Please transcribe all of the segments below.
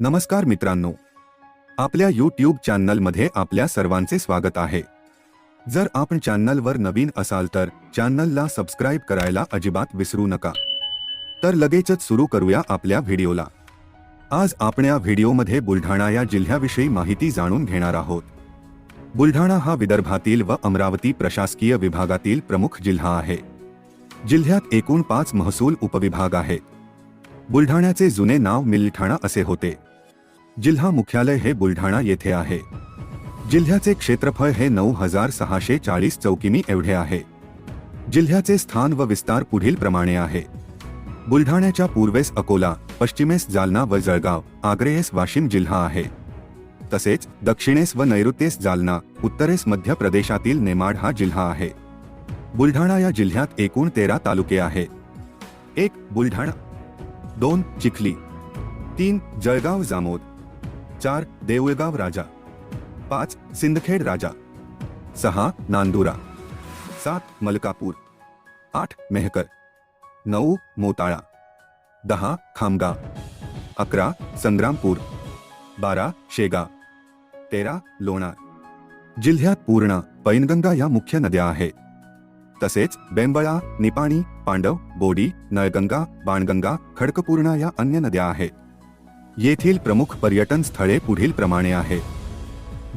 नमस्कार मित्रांनो. आपल्या यूट्यूब चॅनलमध्ये आपल्या सर्वांचे स्वागत आहे. जर आपण चॅनलवर नवीन असाल तर चॅनलला सबस्क्राईब करायला अजिबात विसरू नका. तर लगेचच सुरू करूया आपल्या व्हिडिओला. आज आपण या व्हिडिओमध्ये बुलढाणा या जिल्ह्याविषयी माहिती जाणून घेणार आहोत. बुलढाणा हा विदर्भातील व अमरावती प्रशासकीय विभागातील प्रमुख जिल्हा आहे. जिल्ह्यात एकूण पाच महसूल उपविभाग आहेत. बुलढाण्याचे जुने नाव मिलठाणा असे होते. जिल्हा मुख्यालय हे बुलढाणा येथे आहे. जिल्ह्याचे क्षेत्रफळ हे नऊ हजार सहाशे चाळीस चौकिमी एवढे आहे. जिल्ह्याचे स्थान व विस्तार पुढील प्रमाणे आहे. बुलढाण्याच्या पूर्वेस अकोला पश्चिमेस जालना व जळगाव आग्रेयेस वाशिम जिल्हा आहे. तसेच दक्षिणेस व नैऋत्येस जालना उत्तरेस मध्य प्रदेशातील नेमाड हा जिल्हा आहे. बुलढाणा या जिल्ह्यात एकूण तेरा तालुके आहे. एक बुलढाणा दोन चिखली तीन जळगाव जामोद चार देऊळगाव राजा, पाच सिंदखेड राजा, सहा नांदुरा, सात मलकापूर, आठ मेहकर, नऊ मोताळा, दहा खामगाव अकरा संग्रामपूर, बारा शेगाव तेरा लोणार. जिल्ह्यात पूर्णा, पैनगंगा या मुख्य नद्या आहेत तसेच बेंबळा, निपाणी, पांडव, बोडी, नळगंगा, बाणगंगा, खडकपूर्णा या अन्य नद्या आहेत. येथील प्रमुख पर्यटन स्थळे पुढील प्रमाणे आहे.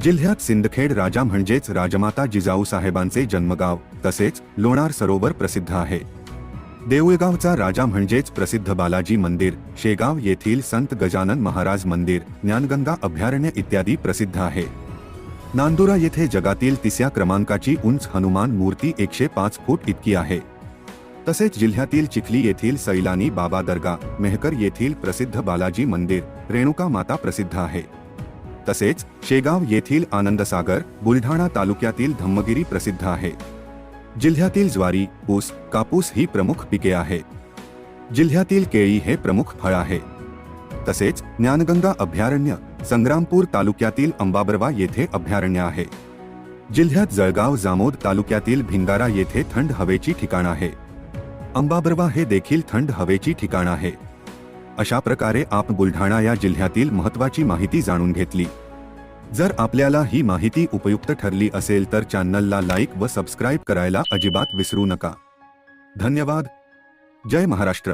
जिल्ह्यात सिंदखेड राजा म्हणजेच राजमाता जिजाऊ साहेबांचे जन्मगाव, तसेच लोणार सरोवर प्रसिद्ध आहे. देऊळगावचा राजा म्हणजेच प्रसिद्ध बालाजी मंदिर, शेगाव येथील संत गजानन महाराज मंदिर, ज्ञानगंगा अभयारण्य इत्यादी प्रसिद्ध आहे. नांदुरा येथे जगातील तिसऱ्या क्रमांकाची उंच हनुमान मूर्ती एकशे पाच फूट इतकी आहे. तसेच जिल्ह्यातील चिखली येथील सैलानी बाबा दर्गा, मेहकर येथील प्रसिद्ध बालाजी मंदिर, रेणुका माता प्रसिद्ध आहे. तसेच शेगाव येथील आनंदसागर, बुलढाणा तालुक्यातील धम्मगिरी प्रसिद्ध आहे. जिल्ह्यातील ज्वारी, ऊस, कापूस ही प्रमुख पिके आहेत. जिल्ह्यातील केळी हे प्रमुख फळ आहे. तसेच ज्ञानगंगा अभयारण्य, संग्रामपूर तालुक्यातील अंबाबरवा येथे अभयारण्य आहे. जिल्ह्यात जळगाव, जामोद तालुक्यातील भिंगारा येथे थंड हवेची ठिकाण आहे. अंबाबरवा हे देखील थंड हवेची ठिकाण आहे. अशा प्रकारे आप बुलढाणा या जिल्ह्यातील महत्त्वाची माहिती जाणून घेतली. जर आपल्याला ही माहिती उपयुक्त ठरली असेल तर चॅनलला लाईक व सबस्क्राईब करायला अजिबात विसरू नका. धन्यवाद. जय महाराष्ट्र.